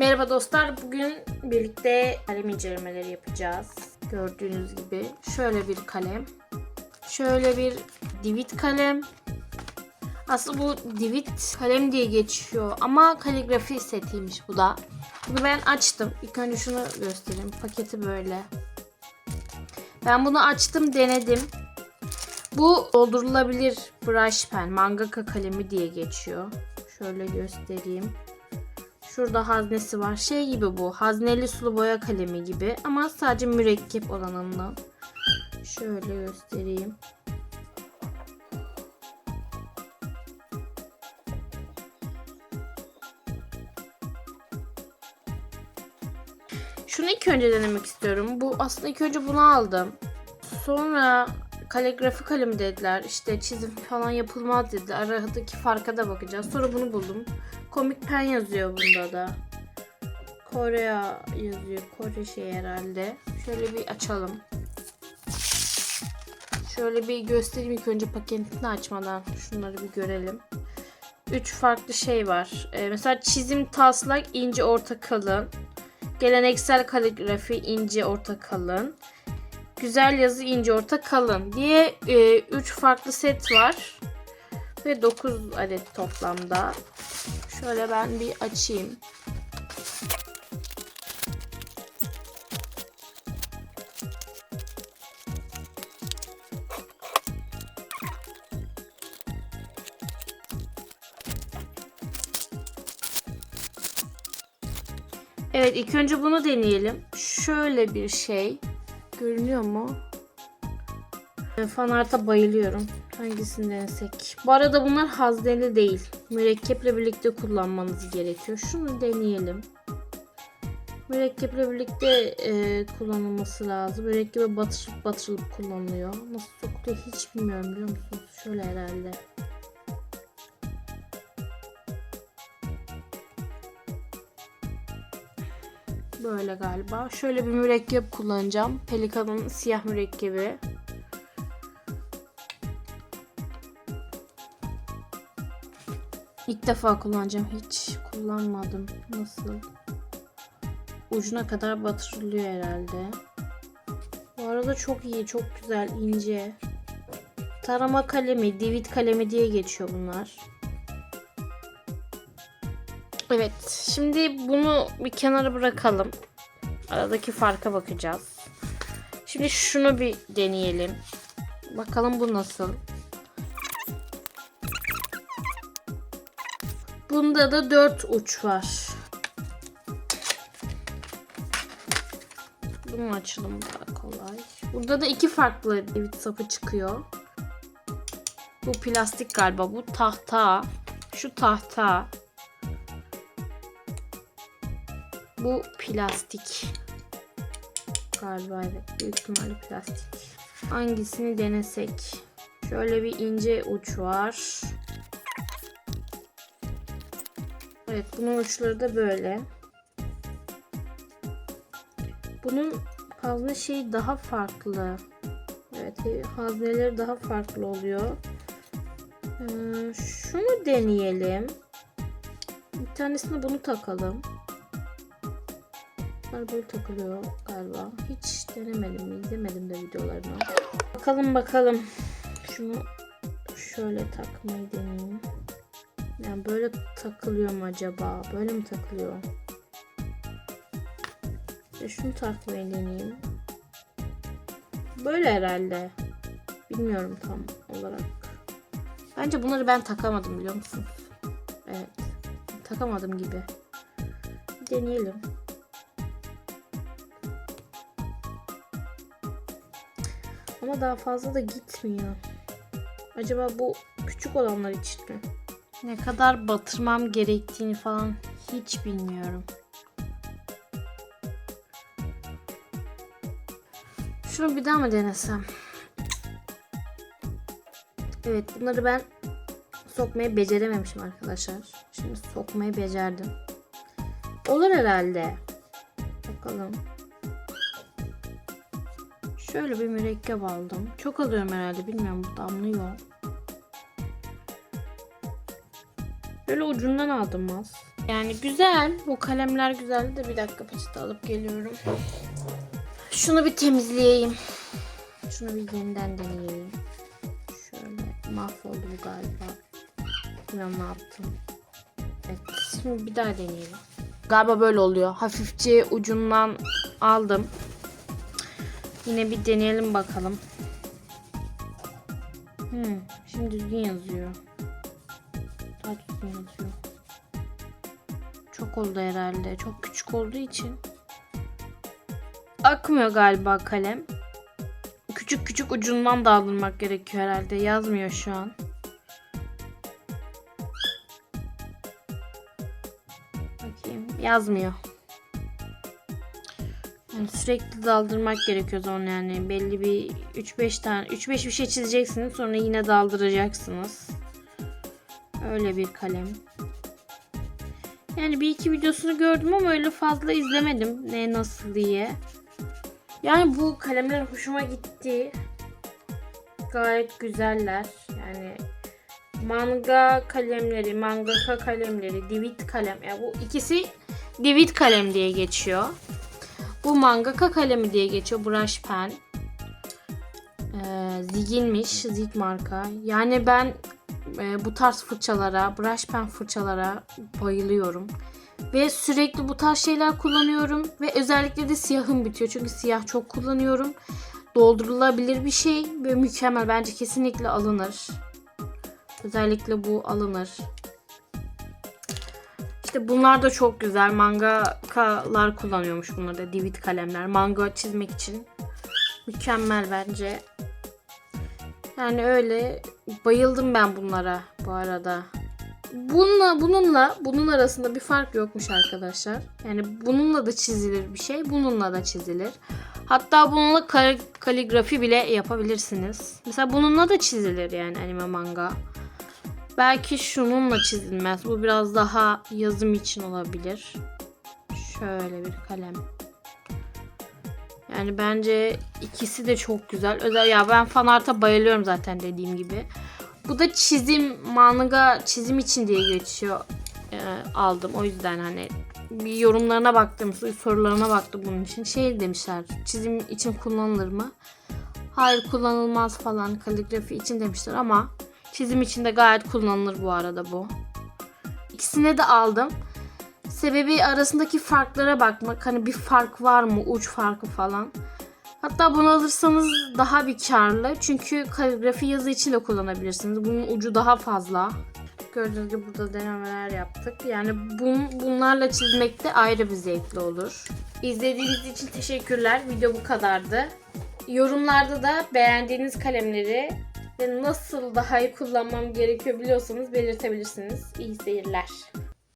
Merhaba dostlar. Bugün birlikte kalem incelemeleri yapacağız. Gördüğünüz gibi şöyle bir kalem. Şöyle bir divit kalem. Aslında bu divit kalem diye geçiyor ama kaligrafi setiymiş bu da. Bunu ben açtım. İlk önce şunu göstereyim. Paketi böyle. Ben bunu açtım, denedim. Bu doldurulabilir brush pen, mangaka kalemi diye geçiyor. Şöyle göstereyim. Şurada haznesi var. Şey gibi bu. Hazneli sulu boya kalemi gibi. Ama sadece mürekkep olanından. Şöyle göstereyim. Şunu ilk önce denemek istiyorum. Bu aslında ilk önce bunu aldım. Sonra kaligrafi kalemi dediler. İşte çizim falan yapılmaz dedi. Aradaki farka da bakacağız. Sonra bunu buldum. Komik pen yazıyor bunda da. Kore yazıyor. Kore şey herhalde. Şöyle bir açalım. Şöyle bir göstereyim ilk önce paketini açmadan. Şunları bir görelim. Üç farklı şey var. Ee, mesela çizim taslak ince orta kalın. Geleneksel kaligrafi ince orta kalın. Güzel yazı ince orta kalın diye 3 farklı set var. Ve 9 adet toplamda. Şöyle ben bir açayım. Evet ilk önce bunu deneyelim. Şöyle bir şey. Görünüyor mu? E, Fanart'a bayılıyorum. Hangisini denesek? Bu arada bunlar hazneli değil. Mürekkeple birlikte kullanmanız gerekiyor. Şunu deneyelim. Mürekkeple birlikte e, kullanılması lazım. Mürekkebe batırıp batırılıp kullanılıyor. Nasıl sokuluyor hiç bilmiyorum biliyor musunuz? Şöyle herhalde. Böyle galiba. Şöyle bir mürekkep kullanacağım. Pelikan'ın siyah mürekkebi. İlk defa kullanacağım. Hiç kullanmadım. Nasıl? Ucuna kadar batırılıyor herhalde. Bu arada çok iyi, çok güzel, ince. Tarama kalemi, divit kalemi diye geçiyor bunlar. Evet, şimdi bunu bir kenara bırakalım. Aradaki farka bakacağız. Şimdi şunu bir deneyelim. Bakalım bu nasıl. Bunda da 4 uç var. Bunun açılımı daha kolay. Burada da iki farklı divit sapı çıkıyor. Bu plastik galiba. Bu tahta. Şu tahta. Bu plastik. Galiba evet. Büyük ihtimalle plastik. Hangisini denesek? Şöyle bir ince uç var. Evet bunun uçları da böyle. Bunun hazne şeyi daha farklı. Evet hazneleri daha farklı oluyor. Ee, şunu deneyelim. Bir tanesine bunu takalım. Bunlar böyle takılıyor galiba. Hiç denemedim, izlemedim de videolarını. Bakalım bakalım. Şunu şöyle takmayı deneyeyim. Yani böyle takılıyor mu acaba? Böyle mi takılıyor? İşte şunu takmayı deneyeyim. Böyle herhalde. Bilmiyorum tam olarak. Bence bunları ben takamadım biliyor musun? Evet. Takamadım gibi. Deneyelim. Ama daha fazla da gitmiyor. Acaba bu küçük olanlar için mi? Ne kadar batırmam gerektiğini falan hiç bilmiyorum. Şunu bir daha mı denesem? Evet bunları ben sokmayı becerememişim arkadaşlar. Şimdi sokmayı becerdim. Olur herhalde. Bakalım. Şöyle bir mürekkep aldım. Çok alıyorum herhalde bilmiyorum bu damlıyor. Böyle ucundan aldım az. Yani güzel. Bu kalemler güzel de bir dakika peçete alıp geliyorum. Şunu bir temizleyeyim. Şunu bir yeniden deneyeyim. Şöyle mahvoldu bu galiba. Bilmiyorum ne yaptım. Evet şimdi bir daha deneyelim. Galiba böyle oluyor. Hafifçe ucundan aldım. Yine bir deneyelim bakalım. Hmm, şimdi düzgün yazıyor. Daha düzgün yazıyor. Çok oldu herhalde. Çok küçük olduğu için. Akmıyor galiba kalem. Küçük küçük ucundan da alınmak gerekiyor herhalde. Yazmıyor şu an. Bakayım. Yazmıyor. Yani sürekli daldırmak gerekiyor zaman yani belli bir 3-5 tane 3-5 bir şey çizeceksiniz sonra yine daldıracaksınız. Öyle bir kalem. Yani bir iki videosunu gördüm ama öyle fazla izlemedim ne nasıl diye. Yani bu kalemler hoşuma gitti. Gayet güzeller. Yani manga kalemleri, mangaka kalemleri, divit kalem. Ya bu ikisi divit kalem diye geçiyor. Bu mangaka kalemi diye geçiyor. Brush pen. Ee, Zig'inmiş. Zig marka. Yani ben e, bu tarz fırçalara, brush pen fırçalara bayılıyorum. Ve sürekli bu tarz şeyler kullanıyorum. Ve özellikle de siyahım bitiyor. Çünkü siyah çok kullanıyorum. Doldurulabilir bir şey ve mükemmel. Bence kesinlikle alınır. Özellikle bu alınır. İşte bunlar da çok güzel. Mangakalar kullanıyormuş bunları da. Divit kalemler. Manga çizmek için. Mükemmel bence. Yani öyle bayıldım ben bunlara bu arada. Bununla bununla bunun arasında bir fark yokmuş arkadaşlar. Yani bununla da çizilir bir şey, bununla da çizilir. Hatta bununla kal- kaligrafi bile yapabilirsiniz. Mesela bununla da çizilir yani anime manga. Belki şununla çizilmez. Bu biraz daha yazım için olabilir. Şöyle bir kalem. Yani bence ikisi de çok güzel. Özel ya ben fan art'a bayılıyorum zaten dediğim gibi. Bu da çizim, manga çizim için diye geçiyor. Ee, aldım. O yüzden hani bir yorumlarına baktım, sorularına baktım bunun için. Şey demişler, çizim için kullanılır mı? Hayır kullanılmaz falan kaligrafi için demişler ama çizim için de gayet kullanılır bu arada bu. İkisine de aldım. Sebebi arasındaki farklara bakmak. Hani bir fark var mı? Uç farkı falan. Hatta bunu alırsanız daha bir karlı. Çünkü kaligrafi yazı için de kullanabilirsiniz. Bunun ucu daha fazla. Gördüğünüz gibi burada denemeler yaptık. Yani bun, bunlarla çizmek de ayrı bir zevkli olur. İzlediğiniz için teşekkürler. Video bu kadardı. Yorumlarda da beğendiğiniz kalemleri ve nasıl daha iyi kullanmam gerekiyor biliyorsanız belirtebilirsiniz. İyi seyirler.